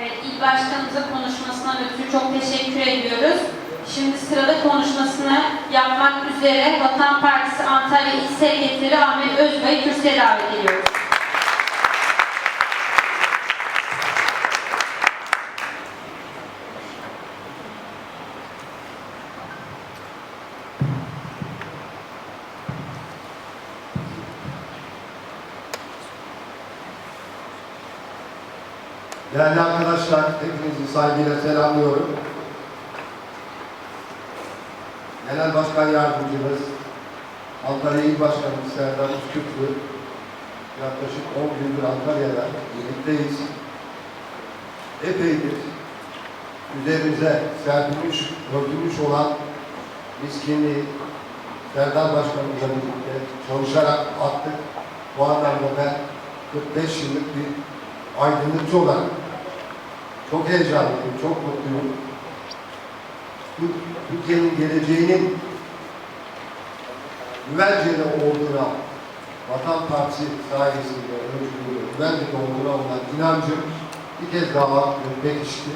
Evet, İl Başkanımıza konuşmasından ötürü çok teşekkür ediyoruz. Şimdi sırada konuşmasını yapmak üzere Vatan Partisi Antalya İl Sekreteri Ahmet Özbay'ı kürsüye davet ediyoruz. Değerli arkadaşlar, hepinizi saygıyla selamlıyorum. Genel Başkan Yardımcımız, Antalya İl Başkanımız Serdar Üsküplü, yaklaşık 10 gündür Antalya'da birlikteyiz. Epeydir üzerimize serpilmiş, örtülmüş olan miskinliği Serdar Başkanımızla birlikte çalışarak attık. Bu anlamda ben 45 yıllık bir aydınlıkçı olarak çok heyecanlıyım, çok mutluyum. Bu Türkiye'nin geleceğinin güvenceli olduğuna, Vatan Partisi sayesinde öncülüğü, güvenceli olduğuna olan inancım bir kez daha pekişti.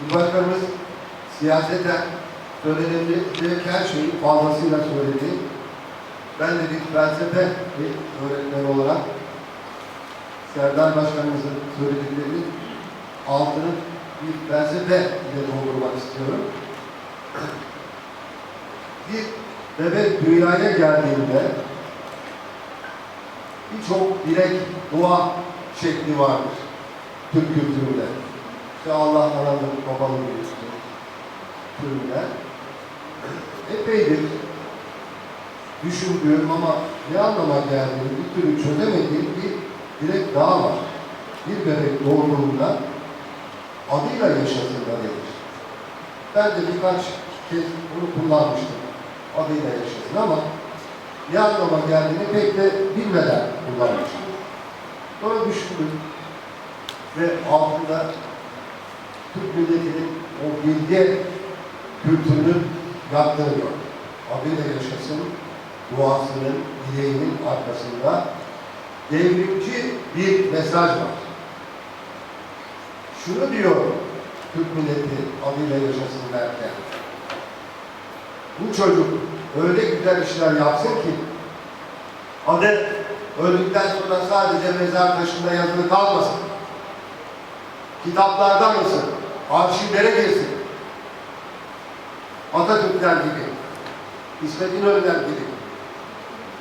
İl Başkanımız siyaseten söylenebilecek her şeyi fazlasıyla söyledi. Ben de bir felsefe bir öğretmen olarak Serdar Başkanımızın söylediklerinin altını bir felsefe ile doldurmak istiyorum. Bir bebek dünyaya geldiğinde birçok dilek, dua şekli vardır Türk kültüründe. İşte Allah analı babalı büyüsün türünden. Epeydir düşündüğüm ama ne anlama geldiğini bir türlü çözemediğim bir dilek daha var. Bir bebek doğduğunda adıyla yaşasınlar denir. Ben de birkaç kez bunu kullanmıştım. Adıyla yaşasın ama ne geldiğini pek de bilmeden kullanmıştım. Sonra düşündüm ve altında Türk milletinin o bilgi kültürünün yattığını gördüm. Adıyla yaşasın, duasının, dileğinin arkasında devrimci bir mesaj var. Şunu diyor Türk milleti adıyla yaşasın derken. Bu çocuk öyle güzel işler yapsın ki adı öldükten sonra sadece mezar taşında yazılı kalmasın. Kitaplarda mısın? Arşivlere girsin. Atatürkler gibi, İsmet İnönü'ler gibi,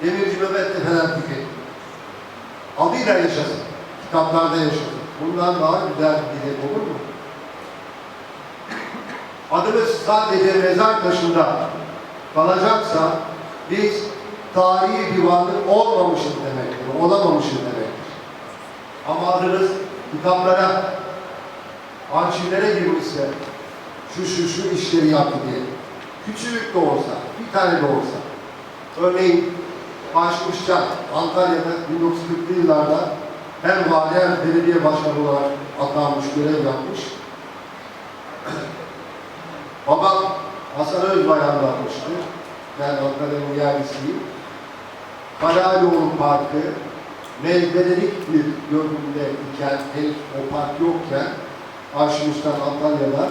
Demirci Mehmet Tepeler gibi adıyla yaşasın, kitaplarda yaşasın. Bundan daha güzel bir dilek olur mu? Adımız sadece mezar taşında kalacaksa biz tarihi bir varlık olmamışız demektir, olamamışız demektir. Ama adımız kitaplara, arşivlere girmişse şu şu şu işleri yaptı diye. Küçük de olsa, bir tane de olsa. Örneğin Başmışcan Antalya'da 1940'lı yıllarda hem vali hem belediye başkanı olarak atanmış, görev yapmış. Babam Hasan Özbay anlatmıştı. Ben Antalya'nın yerlisiyim. Karayolu Parkı mezbelelik bir görünümde iken, henüz o park yokken Aşmış'tan Antalya'da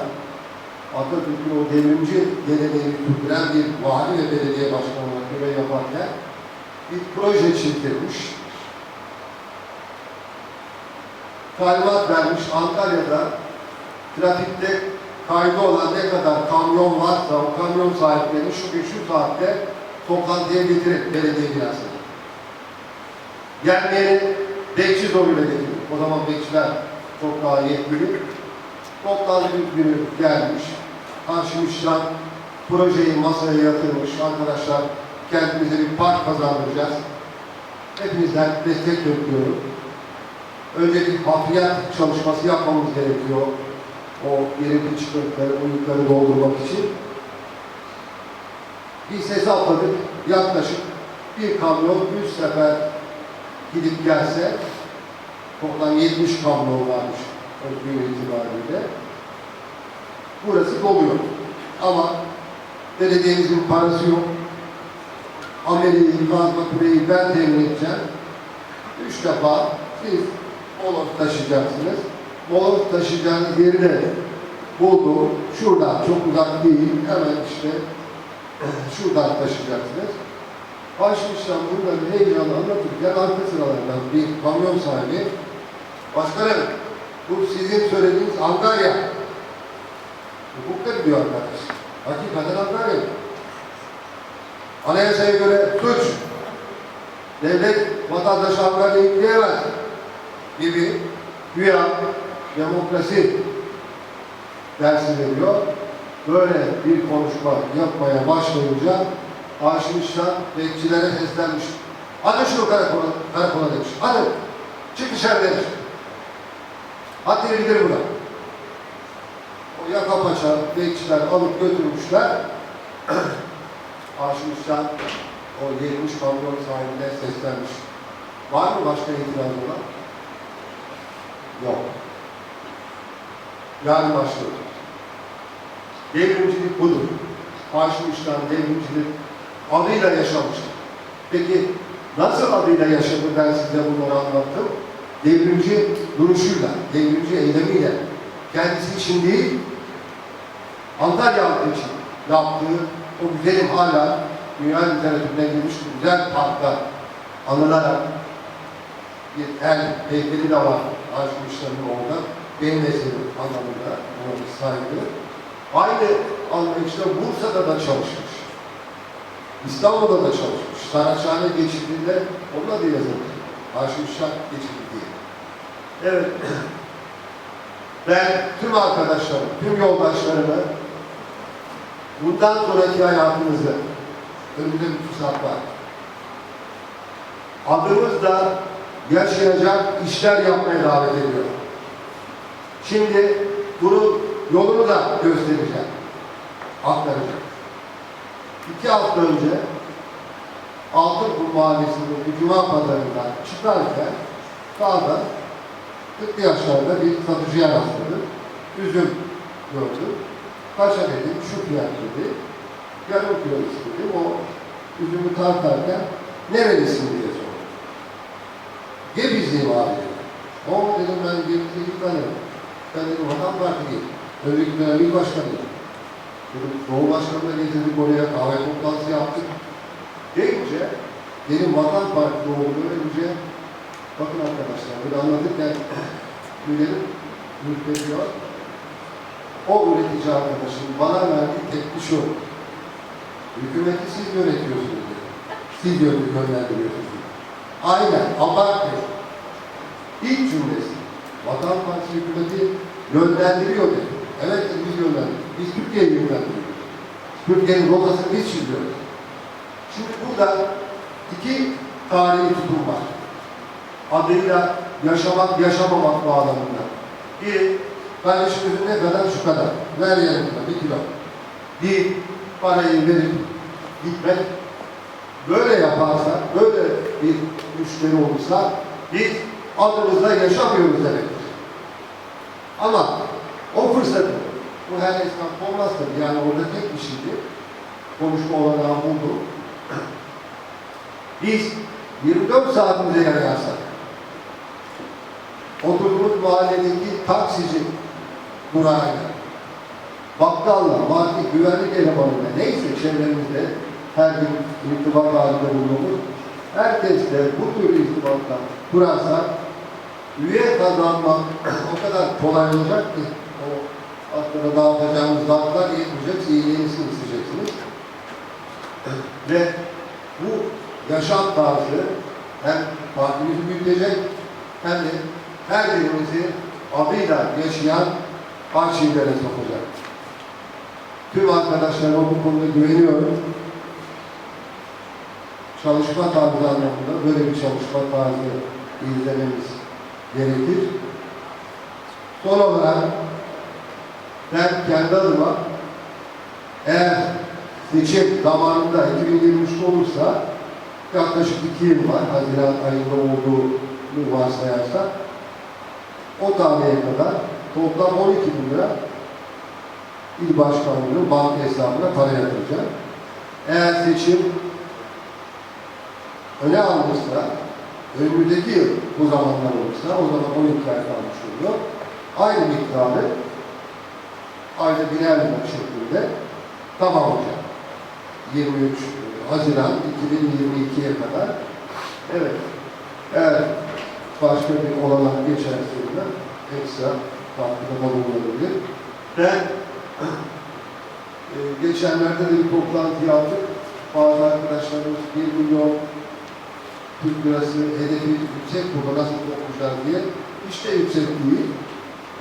Atatürk'ün o devrimci geleneğini sürdüren bir vali ve belediye başkanı olarak görev yaparken bir proje çizdirmiş. Talimat vermiş Antalya'da trafikte kaydı olan ne kadar kamyon varsa o kamyon sahiplerini şu gün şu saatte toplantıya getirin belediye binasına. Gelmeyenin bekçi zoruyla getirin. O zaman bekçiler çok daha yetkili. Toplantı günü gelmiş. Karşımışlar projeyi masaya yatırmış. Arkadaşlar kendimize bir park kazandıracağız. Hepinizden destek bekliyorum. Önce bir hafriyat çalışması yapmamız gerekiyor. O gerekli çıkıntıları, uyukları doldurmak için. Biz hesapladık. Yaklaşık bir kamyon 100 sefer gidip gelse toplam 70 kamyon varmış gün itibariyle. Burası doluyor. Ama belediyemizin parası yok. Ameliyi, kazma kuleyi ben temin edeceğim. Üç defa siz moloz taşıyacaksınız. Moloz taşıyacağınız yeri de buldum. Şuradan çok uzak değil. Hemen işte şuradan taşıyacaksınız. Başmıştan bunları heyecanla anlatırken arka sıralardan bir kamyon sahibi Başkanım, bu sizin söylediğiniz Angarya. Hukukta gidiyor arkadaş. Hakikaten Angarya. Anayasaya göre suç. Devlet vatandaşı Angarya'yı yükleyemez gibi güya demokrasi dersi veriyor. Böyle bir konuşma yapmaya başlayınca Haşim İşcan bekçilere seslenmiş. Hadi şunu karakola, karakola demiş. Hadi çık dışarı demiş. Hadi gidelim buna. O yaka paça bekçiler alıp götürmüşler. İşcan o yerilmiş kamyon sahibine seslenmiş. Var mı başka itiraz olan? Yok. Yani başlıyor. Devrimcilik budur. Haşim İşcan devrimcilik adıyla yaşamıştır. Peki nasıl adıyla yaşadı ben size bunları anlattım? Devrimci duruşuyla, devrimci eylemiyle, kendisi için değil, Antalya halkı için yaptığı o güzelim hala dünya literatürüne girmiş güzel parkta anılarak bir el heykeli de var Haşim İşcan'ın orada. Benim eserim anlamında ona saygı. Aynı anlayışla Bursa'da da çalışmış. İstanbul'da da çalışmış. Saraçhane geçidinde onun adı yazılmış. Haşim Şah geçidi diye. Evet. Ben tüm arkadaşlarım, tüm yoldaşlarımı bundan sonraki hayatınızı önünde bir fırsat var. Adımızda yaşayacak işler yapmaya davet ediyor. Şimdi bunun yolunu da göstereceğim. Aktaracağım. İki hafta önce Altınkum Mahallesi'ndeki Cuma Pazarı'ndan çıkarken sağda 40 yaşlarda bir satıcıya rastladım. Üzüm gördüm. Kaça dedim, şu fiyat dedi. Yarım kilo istedim. O üzümü tartarken nerelisin diye sordu. Gebizliyim abi. O dedim ben Gebizli'yi tanıyorum. Ben dedim Vatan Partili. Önceki dönem il başkanıyım. Dedim Doğu Başkanı'na getirdik oraya kahve toplantısı yaptık. Deyince benim Vatan Partili olduğunu önce bakın arkadaşlar böyle anlatırken tüylerim ürperiyor. O üretici arkadaşım bana verdiği tepki şu. Hükümeti siz yönetiyorsunuz. Siz yön- yönlendiriyorsunuz. Aynen, abartmıyor. İlk cümlesi. Vatan Partisi hükümeti yönlendiriyor dedi. Evet biz yönlendiriyoruz. Biz Türkiye'yi yönlendiriyoruz. Türkiye'nin rotasını biz çiziyoruz. Şimdi burada iki tarihi tutum var. Adıyla yaşamak, yaşamamak bağlamında. Bir, kardeşimizin ne kadar şu kadar. Ver yanımda bir kilo. Bir, parayı verip gitmek. Böyle yaparsak, böyle bir müşteri olursa biz adımızda yaşamıyoruz demektir. Ama o fırsatı, bu her esnaf olmaz. Yani orada tek bir şeydi. Konuşma olanağı buldu. Biz 24 saatimize yarayarsak, oturduğumuz mahalledeki taksici durağıyla, bakkalla, market, güvenlik elemanıyla, neyse çevremizde her gün irtibat halinde bulunduğumuz, herkesle bu tür irtibatlar kurarsak, üye kazanmak o kadar kolay olacak ki, o aklına dağıtacağımız dağıtlar yetmeyecek, yenisini isteyeceksiniz. Ve bu yaşam tarzı hem partimizi büyütecek hem de her birimizi adıyla yaşayan arşivlere sokacak. Tüm arkadaşlarıma bu konuda güveniyorum. Çalışma tarzı anlamında böyle bir çalışma tarzı izlememiz gerekir. Son olarak ben kendi adıma eğer seçim zamanında 2023'te olursa yaklaşık iki yıl var. Haziran ayında olduğunu varsayarsak o tarihe kadar toplam 12 bin lira il başkanlığının banka hesabına para yatıracak. Eğer seçim öne alınırsa önümüzdeki yıl bu zamanlar olursa o zaman 12 ay kalmış oluyor. Aynı miktarı ayda biner lira şeklinde tamamlayacak. 23 Haziran 2022'ye kadar. Evet. Eğer başka bir olanak geçerse de ekstra katkıda bulunabilir. Ben geçenlerde de bir toplantı yaptık. Bazı arkadaşlarımız 1 milyon Türk lirası hedefi yüksek burada nasıl toplayacağız diye. De yüksek değil.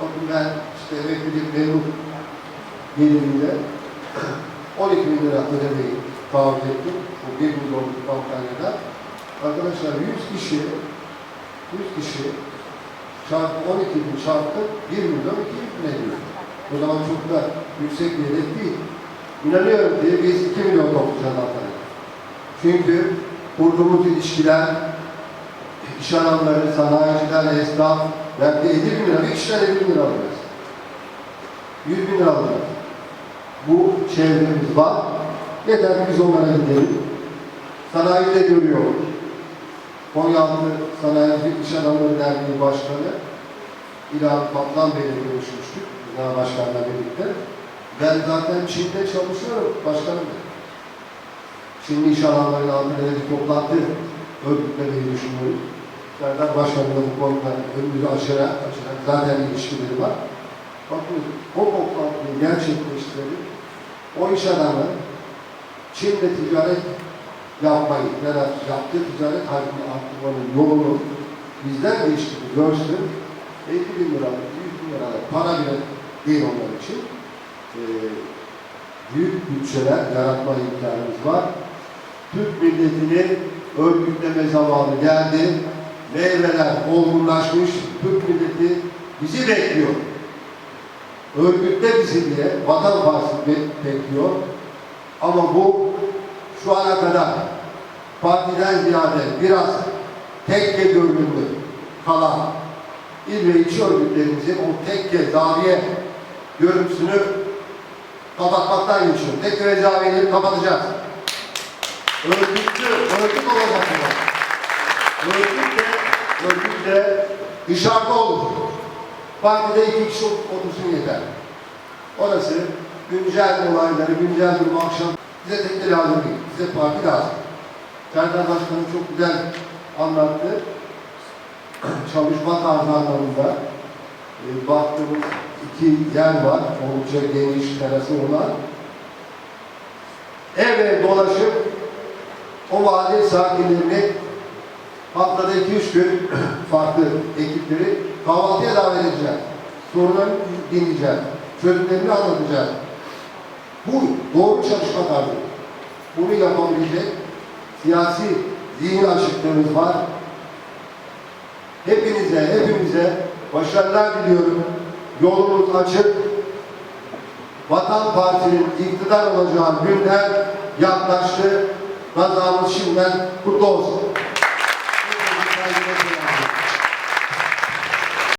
Bakın ben işte emeklilik memur geliriyle 12 bin lira ödemeyi taahhüt ettim. Bu 1 milyonluk kampanyada. Arkadaşlar 100 kişi 100 kişi çarpı 12 bin çarpı 1 milyon 200 bin ediyor. O zaman çok da yüksek bir hedef değil. İnanıyorum ki biz 2 milyon toplayacağız Antalya'da. Çünkü kurduğumuz ilişkiler, iş adamları, sanayiciler, esnaf, belki 50 bin lira, bir kişiden 50 bin lira alıyoruz. 100 bin lira alıyoruz. Bu çevremiz var. Yeter ki biz onlara gidelim. Sanayide görüyoruz. Konyaaltı Sanayici İş Adamları Derneği Başkanı İlhan Patlan Bey'le görüşmüştük. Genel Başkan'la birlikte. Ben zaten Çin'de çalışıyorum başkanım. dedi. Çinli iş adamlarıyla Antalya'da bir toplantı örgütlemeyi düşünüyoruz. Serdar Başkan'la bu konuda önümüzü açarak, açarak zaten ilişkileri var. Bakın o toplantıyı gerçekleştirelim. O iş adamı Çin'de ticaret yapmayı ya da yaptığı ticaret hacmini arttırmanın yolunu bizden geçtiğini görsün. 50 bin liralık, 100 bin liralık para bile değil onlar için. Ee, büyük bütçeler yaratma imkanımız var. Türk milletini örgütleme zamanı geldi. Meyveler olgunlaşmış. Türk milleti bizi bekliyor. Örgütle bizi diye Vatan Partisi be- bekliyor. Ama bu şu ana kadar partiden ziyade biraz tekke görünümlü kalan il ve ilçe örgütlerimizin o tekke, zaviye görüntüsünü kapatmaktan geçiyor. Ve zaviyeleri kapatacağız. Örgütlü, örgüt olacak. Örgüt de, örgüt de dışarıda olur. Partide iki kişi otursun yeter. Orası güncel olayları, güncel durumu akşam bize tekne lazım değil. Bize parti lazım. Serdar Başkanım çok güzel anlattı. Çalışma tarzı anlamında e, baktığımız iki yer var. Oldukça geniş terası olan. Ev ev dolaşıp o mahalle sakinlerini haftada 2-3 gün farklı ekipleri kahvaltıya davet edeceğiz. Sorunlarını dinleyeceğiz. Çözümlerini anlatacağız. Bu doğru çalışma tarzı. Bunu yapabilecek siyasi zihin açıklığımız var. Hepinize, hepimize başarılar diliyorum. Yolumuz açık. Vatan Partisi'nin iktidar olacağı günler yaklaştı. Kazamız şimdiden kutlu olsun.